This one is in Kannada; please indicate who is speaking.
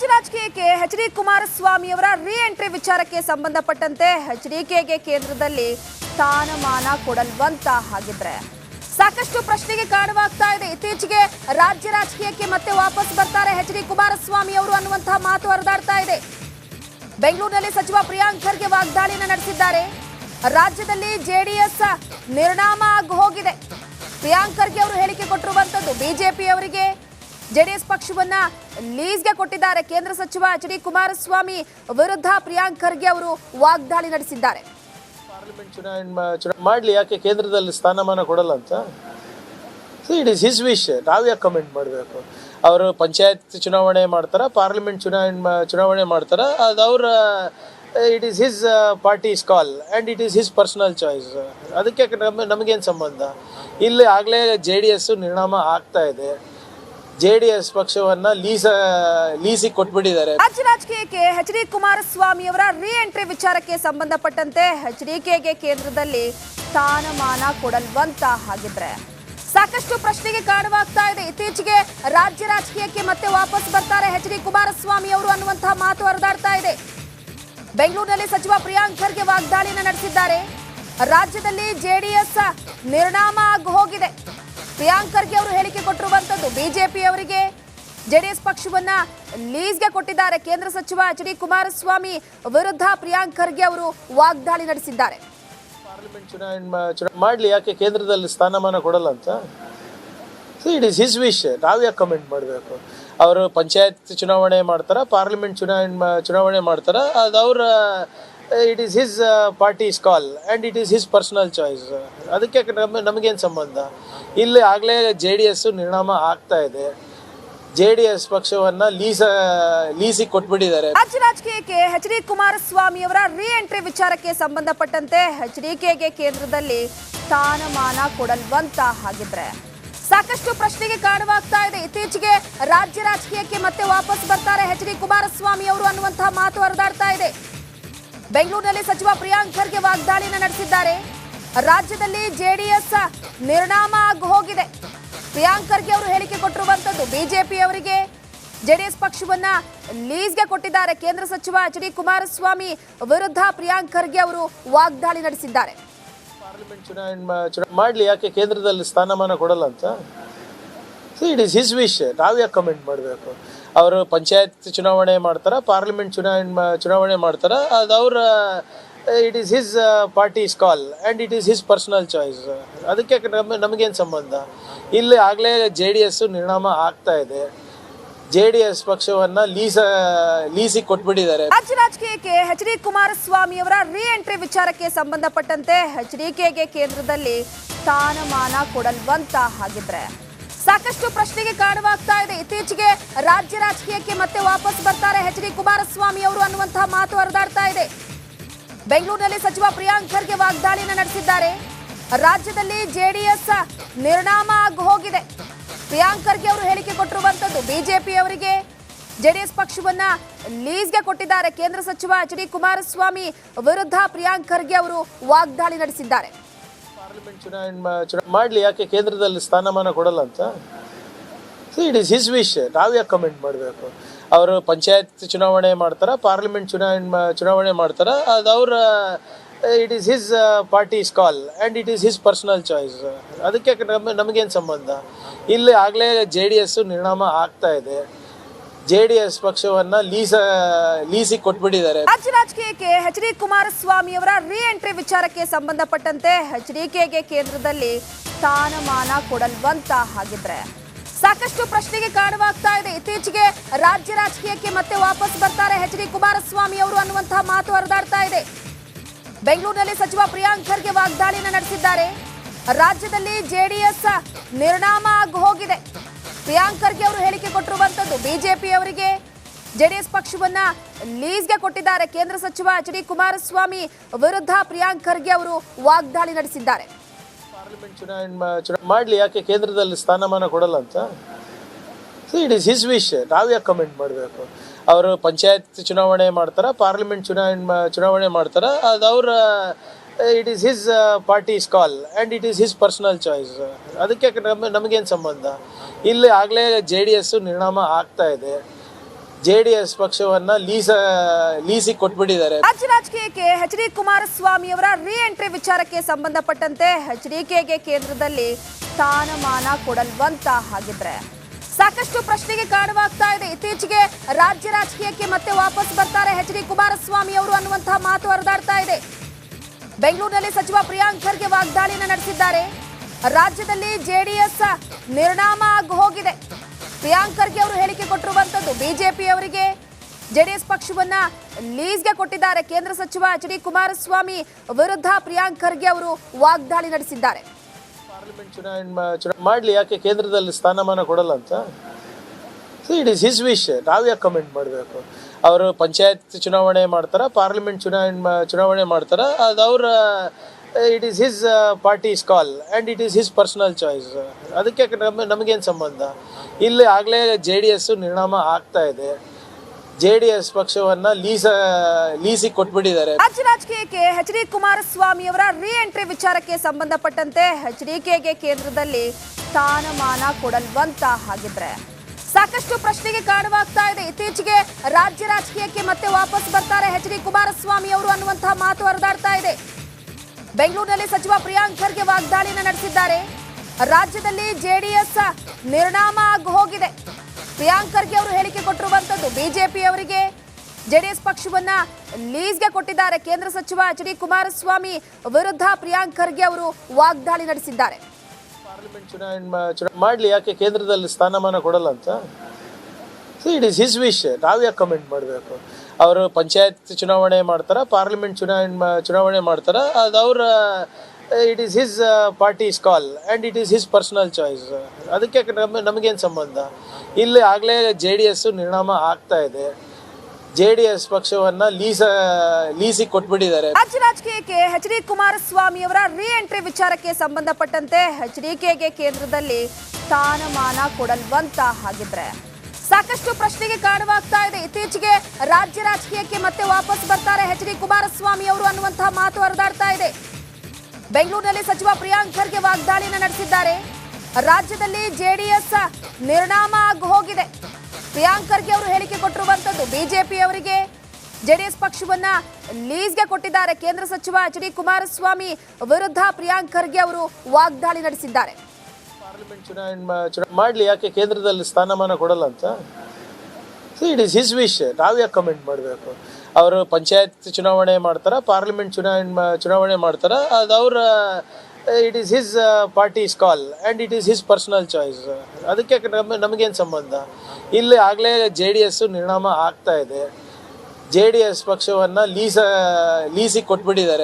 Speaker 1: ರಾಜ್ಯ ರಾಜಕೀಯಕ್ಕೆ ಎಚ್ ಡಿ ಕುಮಾರಸ್ವಾಮಿ ಅವರ ರೀ ಎಂಟ್ರಿ ವಿಚಾರಕ್ಕೆ ಸಂಬಂಧಪಟ್ಟಂತೆ ಎಚ್ ಡಿ ಕೆಗೆ ಕೇಂದ್ರದಲ್ಲಿ ಸ್ಥಾನಮಾನ ಕೊಡಲ್ವಂತ ಹಾಗಿದ್ರೆ. ಸಾಕಷ್ಟು ಪ್ರಶ್ನೆಗೆ ಕಾರಣವಾಗ್ತಾ ಇದೆ. ಇತ್ತೀಚೆಗೆ ರಾಜ್ಯ ರಾಜಕೀಯಕ್ಕೆ ಮತ್ತೆ ವಾಪಸ್ ಬರ್ತಾರೆ ಎಚ್ ಡಿ ಕುಮಾರಸ್ವಾಮಿ ಅವರು ಅನ್ನುವಂತಹ ಮಾತು ಹರಿದಾಡ್ತಾ ಇದೆ. ಬೆಂಗಳೂರಿನಲ್ಲಿ ಸಚಿವ ಪ್ರಿಯಾಂಕ್ ಖರ್ಗೆ ವಾಗ್ದಾಳಿಯನ್ನು ನಡೆಸಿದ್ದಾರೆ. ರಾಜ್ಯದಲ್ಲಿ ಜೆಡಿಎಸ್ ನಿರ್ಣಾಮ ಆಗಿ ಹೋಗಿದೆ. ಪ್ರಿಯಾಂಕ್ ಖರ್ಗೆ ಅವರು ಹೇಳಿಕೆ ಕೊಟ್ಟಿರುವಂತದ್ದು ಬಿಜೆಪಿ ಅವರಿಗೆ ಜೆಡಿಎಸ್ ಪಕ್ಷವನ್ನ ಲೀಸ್ಗೆ ಕೊಟ್ಟಿದ್ದಾರೆ. ಕೇಂದ್ರ ಸಚಿವ ಎಚ್ ಡಿ ಕುಮಾರಸ್ವಾಮಿ ವಿರುದ್ಧ ಪ್ರಿಯಾಂಕ್ ಖರ್ಗೆ ಅವರು ವಾಗ್ದಾಳಿ ನಡೆಸಿದ್ದಾರೆ.
Speaker 2: ಪಾರ್ಲಿಮೆಂಟ್ ಚುನಾವಣೆ ಮಾಡ್ಲಿ, ಯಾಕೆ ಕೇಂದ್ರದಲ್ಲಿ ಸ್ಥಾನಮಾನ ಕೊಡಲ್ಲ ಅಂತ? ಇಟ್ ಇಸ್ ಹಿಸ್ ವಿಶ್ ನಾವು ಯಾಕೆ ಕಮೆಂಟ್ ಮಾಡಬೇಕು? ಅವರು ಪಂಚಾಯತ್ ಚುನಾವಣೆ ಮಾಡ್ತಾರ, ಪಾರ್ಲಿಮೆಂಟ್ ಚುನಾವಣೆ ಚುನಾವಣೆ ಮಾಡ್ತಾರ, ಅದು ಅವರ it is his parties call and it is his personal choice ಅದಕ್ಕೆ ನಮ್ಮ ನಮಗೇನು ಸಂಬಂಧ? ಇಲ್ಲಿ ಆಗಲೇ ಜೆ ಡಿ ಎಸ್ ನಿರ್ಣಾಮ ಆಗ್ತಾ ಇದೆ. ಜೆ ಡಿ ಎಸ್ ಪಕ್ಷವನ್ನ ಲೀಸ, ಲೀಸಿ ಕೊಟ್ಬಿಟ್ಟಿದ್ದಾರೆ.
Speaker 1: ರಾಜ್ಯ ರಾಜಕೀಯಕ್ಕೆ ಎಚ್ ಡಿ ಕುಮಾರಸ್ವಾಮಿ ಅವರ ರೀ ಎಂಟ್ರಿ ವಿಚಾರಕ್ಕೆ ಸಂಬಂಧಪಟ್ಟಂತೆ ಎಚ್ ಡಿ ಕೆಗೆ ಕೇಂದ್ರದಲ್ಲಿ ಸ್ಥಾನಮಾನ ಕೊಡಲ್ವಂತ ಹಾಗಿದ್ರೆ. ಸಾಕಷ್ಟು ಪ್ರಶ್ನೆಗೆ ಕಾರಣವಾಗ್ತಾ ಇದೆ. ಇತ್ತೀಚೆಗೆ ರಾಜ್ಯ ರಾಜಕೀಯಕ್ಕೆ ಮತ್ತೆ ವಾಪಸ್ ಬರ್ತಾರೆ ಎಚ್ ಡಿ ಕುಮಾರಸ್ವಾಮಿ ಅವರು ಅನ್ನುವಂತಹ ಮಾತು ಹರಿದಾಡ್ತಾ ಇದೆ. ಬೆಂಗಳೂರಿನಲ್ಲಿ ಸಚಿವ ಪ್ರಿಯಾಂಕ್ ಖರ್ಗೆ ವಾಗ್ದಾಳಿಯನ್ನು ನಡೆಸಿದ್ದಾರೆ. ರಾಜ್ಯದಲ್ಲಿ ಜೆಡಿಎಸ್ ನಿರ್ಣಾಮ ಆಗಿ ಹೋಗಿದೆ. ಪ್ರಿಯಾಂಕ್ ಖರ್ಗೆ ಅವರು ಹೇಳಿಕೆ ಕೊಟ್ಟಿರುವಂತದ್ದು. ಬಿಜೆಪಿ ಅವರಿಗೆ ಜೆಡಿಎಸ್ ಪಕ್ಷವನ್ನ ಲೀಸ್ಗೆ ಕೊಟ್ಟಿದ್ದಾರೆ. ಕೇಂದ್ರ ಸಚಿವ ಎಚ್ ಡಿ ಕುಮಾರಸ್ವಾಮಿ ವಿರುದ್ಧ ಪ್ರಿಯಾಂಕ್ ಖರ್ಗೆ ಅವರು ವಾಗ್ದಾಳಿ ನಡೆಸಿದ್ದಾರೆ.
Speaker 2: ಮಾಡ್ಲಿ, ಯಾಕೆ ಕೇಂದ್ರದಲ್ಲಿ ಸ್ಥಾನಮಾನ ಕೊಡಲ್ಲ ಅಂತ? ಇಟ್ ಇಸ್ ಹಿಸ್ ವಿಶ್ ನಾವು ಯಾಕೆ ಕಮೆಂಟ್ ಮಾಡಬೇಕು. ಅವರು ಪಂಚಾಯತ್ ಚುನಾವಣೆ ಮಾಡ್ತಾರ, ಪಾರ್ಲಿಮೆಂಟ್ ಚುನಾವಣೆ ಚುನಾವಣೆ ಮಾಡ್ತಾರ, ಅದು ಅವರ it is his is call and it is his personal choice ಅದಕ್ಕೆ ನಮ್ಮ ನಮಗೇನು ಸಂಬಂಧ? ಇಲ್ಲಿ ಆಗಲೇ ಜೆ ಡಿ ಎಸ್ಸು ನಿರ್ಣಾಮ ಆಗ್ತಾ ಇದೆ. ಜೆ ಡಿ ಎಸ್ ಪಕ್ಷವನ್ನ ಲೀಸ, ಲೀಸಿ ಕೊಟ್ಬಿಟ್ಟಿದ್ದಾರೆ.
Speaker 1: ರಾಜ್ಯ ರಾಜಕೀಯಕ್ಕೆ ಎಚ್ ಡಿ ಕುಮಾರಸ್ವಾಮಿ ಅವರ ರೀ ಎಂಟ್ರಿ ವಿಚಾರಕ್ಕೆ ಸಂಬಂಧಪಟ್ಟಂತೆ ಎಚ್ ಡಿ ಕೆಗೆ ಕೇಂದ್ರದಲ್ಲಿ ಸ್ಥಾನಮಾನ ಕೊಡಲ್ವಂತ ಹಾಗಿದ್ರೆ. ಸಾಕಷ್ಟು ಪ್ರಶ್ನೆಗೆ ಕಾರಣವಾಗ್ತಾ ಇದೆ. ಇತ್ತೀಚೆಗೆ ರಾಜ್ಯ ರಾಜಕೀಯಕ್ಕೆ ಮತ್ತೆ ವಾಪಸ್ ಬರ್ತಾರೆ ಎಚ್ ಡಿ ಕುಮಾರಸ್ವಾಮಿ ಅವರು ಅನ್ನುವಂತಹ ಮಾತು ಹರಿದಾಡ್ತಾ ಇದೆ. ಬೆಂಗಳೂರಿನಲ್ಲಿ ಸಚಿವ ಪ್ರಿಯಾಂಕ್ ಖರ್ಗೆ ವಾಗ್ದಾಳಿಯನ್ನು ನಡೆಸಿದ್ದಾರೆ. ರಾಜ್ಯದಲ್ಲಿ ಜೆಡಿಎಸ್ ನಿರ್ಣಾಮ ಆಗಿ ಹೋಗಿದೆ. ಪ್ರಿಯಾಂಕ್ ಖರ್ಗೆ ಅವರು ಹೇಳಿಕೆ ಕೊಟ್ಟಿರುವಂತದ್ದು, ಬಿಜೆಪಿ ಅವರಿಗೆ ಜೆಡಿಎಸ್ ಪಕ್ಷವನ್ನ ಲೀಸ್ಗೆ ಕೊಟ್ಟಿದ್ದಾರೆ. ಕೇಂದ್ರ ಸಚಿವ ಎಚ್ ಡಿ ಕುಮಾರಸ್ವಾಮಿ ವಿರುದ್ಧ ಪ್ರಿಯಾಂಕ್ ಖರ್ಗೆ ಅವರು ವಾಗ್ದಾಳಿ ನಡೆಸಿದ್ದಾರೆ.
Speaker 2: ಪಾರ್ಲಿಮೆಂಟ್ ಚುನಾವಣೆ ಮಾಡ್ಲಿ, ಯಾಕೆ ಕೇಂದ್ರದಲ್ಲಿ ಸ್ಥಾನಮಾನ ಕೊಡಲ್ಲ ಅಂತ? ಇಟ್ ಇಸ್ ಹಿಸ್ ವಿಶ್ ನಾವು ಯಾಕೆ ಕಮೆಂಟ್ ಮಾಡಬೇಕು? ಅವರು ಪಂಚಾಯತ್ ಚುನಾವಣೆ ಮಾಡ್ತಾರೆ, ಪಾರ್ಲಿಮೆಂಟ್ ಚುನಾವಣೆ ಚುನಾವಣೆ ಮಾಡ್ತಾರೆ, ಅದು ಅವರ it is his parties call and it is his personal choice ಅದಕ್ಕೆ ನಮ್ಮ ನಮಗೇನು ಸಂಬಂಧ? ಇಲ್ಲಿ ಆಗಲೇ ಜೆ ಡಿ ಎಸ್ ನಿರ್ಣಾಮ ಆಗ್ತಾ ಇದೆ. ಜೆ ಡಿ ಎಸ್ ಪಕ್ಷವನ್ನ ಲೀಸ ಲೀಸಿಗೆ ಕೊಟ್ಬಿಟ್ಟಿದ್ದಾರೆ.
Speaker 1: ರಾಜ್ಯ ರಾಜಕೀಯಕ್ಕೆ ಎಚ್ ಡಿ ಕುಮಾರಸ್ವಾಮಿ ಅವರ ರೀ ಎಂಟ್ರಿ ವಿಚಾರಕ್ಕೆ ಸಂಬಂಧಪಟ್ಟಂತೆ ಎಚ್ ಡಿ ಕೆಗೆ ಕೇಂದ್ರದಲ್ಲಿ ಸ್ಥಾನಮಾನ ಕೊಡಲ್ವಂತ ಹಾಗಿದ್ರೆ. ಸಾಕಷ್ಟು ಪ್ರಶ್ನೆಗೆ ಕಾರಣವಾಗ್ತಾ ಇದೆ. ಇತ್ತೀಚೆಗೆ ರಾಜ್ಯ ರಾಜಕೀಯಕ್ಕೆ ಮತ್ತೆ ವಾಪಸ್ ಬರ್ತಾರೆ ಎಚ್ ಡಿ ಕುಮಾರಸ್ವಾಮಿ ಅವರು ಅನ್ನುವಂತಹ ಮಾತು ಹರಿದಾಡ್ತಾ ಇದೆ. ಬೆಂಗಳೂರಿನಲ್ಲಿ ಸಚಿವ ಪ್ರಿಯಾಂಕ್ ಖರ್ಗೆ ವಾಗ್ದಾಳಿಯನ್ನು ನಡೆಸಿದ್ದಾರೆ. ರಾಜ್ಯದಲ್ಲಿ ಜೆಡಿಎಸ್ ನಿರ್ಣಾಮ ಆಗಿ ಹೋಗಿದೆ. ಪ್ರಿಯಾಂಕ್ ಖರ್ಗೆ ಅವರು ಹೇಳಿಕೆ ಕೊಟ್ಟಿರುವಂತದ್ದು, ಬಿಜೆಪಿ ಅವರಿಗೆ ಜೆಡಿಎಸ್ ಪಕ್ಷವನ್ನ ಲೀಸ್ಗೆ ಕೊಟ್ಟಿದ್ದಾರೆ. ಕೇಂದ್ರ ಸಚಿವ ಎಚ್ ಡಿ ಕುಮಾರಸ್ವಾಮಿ ವಿರುದ್ಧ ಪ್ರಿಯಾಂಕ್ ಖರ್ಗೆ ಅವರು ವಾಗ್ದಾಳಿ ನಡೆಸಿದ್ದಾರೆ.
Speaker 2: ಪಾರ್ಲಿಮೆಂಟ್ ಚುನಾವಣೆ ಮಾಡಲಿ, ಯಾಕೆ ಕೇಂದ್ರದಲ್ಲಿ ಸ್ಥಾನಮಾನ ಕೊಡಲ್ಲ ಅಂತ? ಇಟ್ ಇಸ್ ಹಿಸ್ ವಿಶ್ ನಾವು ಯಾಕೆ ಕಮೆಂಟ್ ಮಾಡಬೇಕು? ಅವರು ಪಂಚಾಯತ್ ಚುನಾವಣೆ ಮಾಡ್ತಾರ, ಪಾರ್ಲಿಮೆಂಟ್ ಚುನಾವಣೆ ಚುನಾವಣೆ ಮಾಡ್ತಾರ? ಅದು ಅವರ it is his parties call and it is his personal choice ಅದಕ್ಕೆ ನಮ್ಮ ನಮಗೇನು ಸಂಬಂಧ? ಇಲ್ಲಿ ಆಗಲೇ ಜೆ ಡಿ ಎಸ್ ನಿರ್ಣಾಮ ಆಗ್ತಾ ಇದೆ. ಜೆ ಡಿ ಎಸ್ ಪಕ್ಷವನ್ನ ಲೀಸ, ಲೀಸಿ ಕೊಟ್ಬಿಟ್ಟಿದ್ದಾರೆ.
Speaker 1: ರಾಜ್ಯ ರಾಜಕೀಯಕ್ಕೆ ಎಚ್ ಡಿ ಕುಮಾರಸ್ವಾಮಿ ಅವರ ರೀ ಎಂಟ್ರಿ ವಿಚಾರಕ್ಕೆ ಸಂಬಂಧಪಟ್ಟಂತೆ ಎಚ್ ಡಿ ಕೆಗೆ ಕೇಂದ್ರದಲ್ಲಿ ಸ್ಥಾನಮಾನ ಕೊಡಲ್ವಂತ ಹಾಗಿದ್ರೆ. ಸಾಕಷ್ಟು ಪ್ರಶ್ನೆಗೆ ಕಾರಣವಾಗ್ತಾ ಇದೆ. ಇತ್ತೀಚೆಗೆ ರಾಜ್ಯ ರಾಜಕೀಯಕ್ಕೆ ಮತ್ತೆ ವಾಪಸ್ ಬರ್ತಾರೆ ಎಚ್ ಡಿ ಕುಮಾರಸ್ವಾಮಿ ಅವರು ಅನ್ನುವಂತಹ ಮಾತು ಹರಿದಾಡ್ತಾ ಇದೆ. ಬೆಂಗಳೂರಿನಲ್ಲಿ ಸಚಿವ ಪ್ರಿಯಾಂಕ್ ಖರ್ಗೆ ವಾಗ್ದಾಳಿಯನ್ನು ನಡೆಸಿದ್ದಾರೆ. ರಾಜ್ಯದಲ್ಲಿ ಜೆಡಿಎಸ್ ನಿರ್ಣಾಮ ಆಗಿ ಹೋಗಿದೆ. ಪ್ರಿಯಾಂಕ್ ಖರ್ಗೆ ಅವರು ಹೇಳಿಕೆ ಕೊಟ್ಟಿರುವಂತದ್ದು. ಬಿಜೆಪಿ ಅವರಿಗೆ ಜೆಡಿಎಸ್ ಪಕ್ಷವನ್ನ ಲೀಸ್ಗೆ ಕೊಟ್ಟಿದ್ದಾರೆ. ಕೇಂದ್ರ ಸಚಿವ ಎಚ್ ಡಿ ಕುಮಾರಸ್ವಾಮಿ ವಿರುದ್ಧ ಪ್ರಿಯಾಂಕ್ ಖರ್ಗೆ ಅವರು ವಾಗ್ದಾಳಿ ನಡೆಸಿದ್ದಾರೆ.
Speaker 2: ಪಾರ್ಲಿಮೆಂಟ್ ಚುನಾವಣೆ ಮಾಡ್ಲಿ, ಯಾಕೆ ಕೇಂದ್ರದಲ್ಲಿ ಸ್ಥಾನಮಾನ ಕೊಡಲ್ಲ ಅಂತ? ಇಟ್ ಇಸ್ ಹಿಸ್ ವಿಶ್ ನಾವು ಯಾಕೆ ಕಮೆಂಟ್ ಮಾಡಬೇಕು? ಅವರು ಪಂಚಾಯತ್ ಚುನಾವಣೆ ಮಾಡ್ತಾರ, ಪಾರ್ಲಿಮೆಂಟ್ ಚುನಾವಣೆ ಚುನಾವಣೆ ಮಾಡ್ತಾರ? ಅದು ಅವರ it is his parties call and it is his personal choice ಅದಕ್ಕೆ ನಮ್ಮ ನಮಗೇನು ಸಂಬಂಧ? ಇಲ್ಲಿ ಆಗಲೇ ಜೆ ಡಿ ಎಸ್ ನಿರ್ಣಾಮ ಆಗ್ತಾ ಇದೆ. ಜೆ ಡಿ ಎಸ್ ಪಕ್ಷವನ್ನ ಲೀಸ ಲೀಸಿಗೆ ಕೊಟ್ಬಿಟ್ಟಿದ್ದಾರೆ.
Speaker 1: ರಾಜ್ಯ ರಾಜಕೀಯಕ್ಕೆ ಎಚ್ ಡಿ ಕುಮಾರಸ್ವಾಮಿ ಅವರ ರೀ ಎಂಟ್ರಿ ವಿಚಾರಕ್ಕೆ ಸಂಬಂಧಪಟ್ಟಂತೆ ಎಚ್ ಡಿ ಕೆಗೆ ಕೇಂದ್ರದಲ್ಲಿ ಸ್ಥಾನಮಾನ ಕೊಡಲ್ವಂತ ಹಾಗಿದ್ರೆ. ಸಾಕಷ್ಟು ಪ್ರಶ್ನೆಗೆ ಕಾರಣವಾಗ್ತಾ ಇದೆ. ಇತ್ತೀಚೆಗೆ ರಾಜ್ಯ ರಾಜಕೀಯಕ್ಕೆ ಮತ್ತೆ ವಾಪಸ್ ಬರ್ತಾರೆ ಎಚ್ ಡಿ ಕುಮಾರಸ್ವಾಮಿ ಅವರು ಅನ್ನುವಂತಹ ಮಾತು ಹರಿದಾಡ್ತಾ ಇದೆ. ಬೆಂಗಳೂರಿನಲ್ಲಿ ಸಚಿವ ಪ್ರಿಯಾಂಕ್ ಖರ್ಗೆ ವಾಗ್ದಾಳಿಯನ್ನು ನಡೆಸಿದ್ದಾರೆ. ರಾಜ್ಯದಲ್ಲಿ ಜೆಡಿಎಸ್ ನಿರ್ಣಾಮ ಆಗಿ ಹೋಗಿದೆ. ಪ್ರಿಯಾಂಕ್ ಅವರು ಹೇಳಿಕೆ ಕೊಟ್ಟಿರುವಂತದ್ದು ಬಿಜೆಪಿ ಅವರಿಗೆ ಜೆಡಿಎಸ್ ಪಕ್ಷವನ್ನ ಲೀಸ್ಗೆ ಕೊಟ್ಟಿದ್ದಾರೆ. ಕೇಂದ್ರ ಸಚಿವ ಎಚ್ ಡಿ ಕುಮಾರಸ್ವಾಮಿ ವಿರುದ್ಧ ಪ್ರಿಯಾಂಕ್ ಖರ್ಗೆ ಅವರು ವಾಗ್ದಾಳಿ ನಡೆಸಿದ್ದಾರೆ.
Speaker 2: ಪಾರ್ಲಿಮೆಂಟ್ ಚುನಾವಣೆ ಮಾಡ್ಲಿ, ಯಾಕೆ ಕೇಂದ್ರದಲ್ಲಿ ಸ್ಥಾನಮಾನ ಕೊಡಲ್ಲ ಅಂತ? ಇಟ್ ಇಸ್ ಹಿಸ್ ವಿಶ್ ನಾವು ಯಾಕೆ ಕಮೆಂಟ್ ಮಾಡಬೇಕು? ಅವರು ಪಂಚಾಯತ್ ಚುನಾವಣೆ ಮಾಡ್ತಾರ, ಪಾರ್ಲಿಮೆಂಟ್ ಚುನಾವಣೆ ಚುನಾವಣೆ ಮಾಡ್ತಾರ, ಅದು ಅವರ it is his parties call and it is his personal choice ಅದಕ್ಕೆ ನಮ್ಮ ನಮಗೇನು ಸಂಬಂಧ? ಇಲ್ಲಿ ಆಗಲೇ ಜೆ ಡಿ ಎಸ್ಸು ನಿರ್ಣಾಮ ಆಗ್ತಾ ಇದೆ. ಜೆ ಡಿ ಎಸ್ ಪಕ್ಷವನ್ನ ಲೀಸ, ಲೀಸಿ ಕೊಟ್ಬಿಟ್ಟಿದ್ದಾರೆ.
Speaker 1: ರಾಜ್ಯ ರಾಜಕೀಯಕ್ಕೆ ಎಚ್ ಡಿ ಕುಮಾರಸ್ವಾಮಿ ಅವರ ರೀ ಎಂಟ್ರಿ ವಿಚಾರಕ್ಕೆ ಸಂಬಂಧಪಟ್ಟಂತೆ ಎಚ್ ಡಿ ಕೆಗೆ ಕೇಂದ್ರದಲ್ಲಿ ಸ್ಥಾನಮಾನ ಕೊಡಲ್ವಂತ ಹಾಗಿದ್ರೆ. ಸಾಕಷ್ಟು ಪ್ರಶ್ನೆಗೆ ಕಾರಣವಾಗ್ತಾ ಇದೆ. ಇತ್ತೀಚೆಗೆ ರಾಜ್ಯ ರಾಜಕೀಯಕ್ಕೆ ಮತ್ತೆ ವಾಪಸ್ ಬರ್ತಾರೆ ಎಚ್ ಡಿ ಕುಮಾರಸ್ವಾಮಿ ಅವರು ಅನ್ನುವಂತಹ ಮಾತು ಹರಿದಾಡ್ತಾ ಇದೆ. ಬೆಂಗಳೂರಿನಲ್ಲಿ ಸಚಿವ ಪ್ರಿಯಾಂಕ್ ಖರ್ಗೆ ವಾಗ್ದಾಳಿಯನ್ನು ನಡೆಸಿದ್ದಾರೆ. ರಾಜ್ಯದಲ್ಲಿ ಜೆಡಿಎಸ್ ನಿರ್ಣಾಮ ಆಗಿ ಹೋಗಿದೆ. ಪ್ರಿಯಾಂಕ್ ಖರ್ಗೆ ಅವರು ಹೇಳಿಕೆ ಕೊಟ್ಟಿರುವಂತದ್ದು, ಬಿಜೆಪಿ ಅವರಿಗೆ ಜೆಡಿಎಸ್ ಪಕ್ಷವನ್ನ ಲೀಸ್ಗೆ ಕೊಟ್ಟಿದ್ದಾರೆ. ಕೇಂದ್ರ ಸಚಿವ ಎಚ್ ಡಿ ಕುಮಾರಸ್ವಾಮಿ ವಿರುದ್ಧ ಪ್ರಿಯಾಂಕ್ ಖರ್ಗೆ ಅವರು ವಾಗ್ದಾಳಿ ನಡೆಸಿದ್ದಾರೆ.
Speaker 2: ಮಾಡ್ಲಿ, ಯಾಕೆ ಕೇಂದ್ರದಲ್ಲಿ ಸ್ಥಾನಮಾನ ಕೊಡಲ್ಲ ಅಂತ? ಇಟ್ ಇಸ್ ಹಿಸ್ ವಿಶ್ ನಾವು ಯಾಕೆ ಕಮೆಂಟ್ ಮಾಡಬೇಕು. ಅವರು ಪಂಚಾಯತ್ ಚುನಾವಣೆ ಮಾಡ್ತಾರೆ, ಪಾರ್ಲಿಮೆಂಟ್ ಚುನಾವಣೆ ಚುನಾವಣೆ ಮಾಡ್ತಾರೆ, ಅದು ಅವರ it is his parties call and it is his personal choice ಅದಕ್ಕೆ ನಮ್ಮ ನಮಗೇನು ಸಂಬಂಧ? ಇಲ್ಲಿ ಆಗಲೇ ಜೆ ಡಿ ಎಸ್ ನಿರ್ಣಾಮ ಆಗ್ತಾ ಇದೆ. ಜೆ ಡಿ ಎಸ್ ಪಕ್ಷವನ್ನ ಲೀಸ, ಲೀಸಿ ಕೊಟ್ಬಿಟ್ಟಿದ್ದಾರೆ.
Speaker 1: ರಾಜ್ಯ ರಾಜಕೀಯಕ್ಕೆ ಎಚ್ ಡಿ ಕುಮಾರಸ್ವಾಮಿ ಅವರ ರೀ ಎಂಟ್ರಿ ವಿಚಾರಕ್ಕೆ ಸಂಬಂಧಪಟ್ಟಂತೆ ಎಚ್ ಡಿ ಕೆಗೆ ಕೇಂದ್ರದಲ್ಲಿ ಸ್ಥಾನಮಾನ ಕೊಡಲ್ವಂತ ಹಾಗಿದ್ರೆ. ಸಾಕಷ್ಟು ಪ್ರಶ್ನೆಗೆ ಕಾರಣವಾಗ್ತಾ ಇದೆ. ಇತ್ತೀಚೆಗೆ ರಾಜ್ಯ ರಾಜಕೀಯಕ್ಕೆ ಮತ್ತೆ ವಾಪಸ್ ಬರ್ತಾರೆ ಎಚ್ ಡಿ ಕುಮಾರಸ್ವಾಮಿ ಅವರು ಅನ್ನುವಂತಹ ಮಾತು ಹರಿದಾಡ್ತಾ ಇದೆ. ಬೆಂಗಳೂರಿನಲ್ಲಿ ಸಚಿವ ಪ್ರಿಯಾಂಕ್ ಖರ್ಗೆ ವಾಗ್ದಾಳಿಯನ್ನು ನಡೆಸಿದ್ದಾರೆ. ರಾಜ್ಯದಲ್ಲಿ ಜೆಡಿಎಸ್ ನಿರ್ಣಾಮ ಆಗಿ ಹೋಗಿದೆ. ಪ್ರಿಯಾಂಕ್ ಖರ್ಗೆ ಅವರು ಹೇಳಿಕೆ ಕೊಟ್ಟಿರುವಂತದ್ದು, ಬಿಜೆಪಿ ಅವರಿಗೆ ಜೆಡಿಎಸ್ ಪಕ್ಷವನ್ನ ಲೀಸ್ಗೆ ಕೊಟ್ಟಿದ್ದಾರೆ. ಕೇಂದ್ರ ಸಚಿವ ಎಚ್ ಡಿ ಕುಮಾರಸ್ವಾಮಿ ವಿರುದ್ಧ ಪ್ರಿಯಾಂಕ್ ಖರ್ಗೆ ಅವರು ವಾಗ್ದಾಳಿ ನಡೆಸಿದ್ದಾರೆ.
Speaker 2: ಪಾರ್ಲಿಮೆಂಟ್ ಚುನಾವಣೆ ಚುನಾವಣೆ ಚುನಾ- ಮಾಡ್ಲಿ, ಯಾಕೆ ಕೇಂದ್ರದಲ್ಲಿ ಸ್ಥಾನಮಾನ ಕೊಡಲ್ಲ ಅಂತ? ಇಟ್ ಇಸ್ ಹಿಸ್ ವಿಶ್ ನಾವು ಯಾಕೆ ಕಮೆಂಟ್ ಮಾಡಬೇಕು? ಅವರು ಪಂಚಾಯತ್ ಚುನಾವಣೆ ಮಾಡ್ತಾರೆ ಪಾರ್ಲಿಮೆಂಟ್ ಚುನಾವಣೆ ಚುನಾವಣೆ ಮಾಡ್ತಾರೆ? ಅದು ಅವರ it is his parties call and it is his personal choice ಅದಕ್ಕೆ ನಮ್ಮ ನಮಗೇನು ಸಂಬಂಧ? ಇಲ್ಲಿ ಆಗಲೇ ಜೆ ಡಿ ಎಸ್ ನಿರ್ಣಾಮ ಆಗ್ತಾ ಇದೆ. ಜೆ ಡಿ ಎಸ್ ಪಕ್ಷವನ್ನು ಲೀಸ ಲೀಸಿಗೆ ಕೊಟ್ಬಿಟ್ಟಿದ್ದಾರೆ.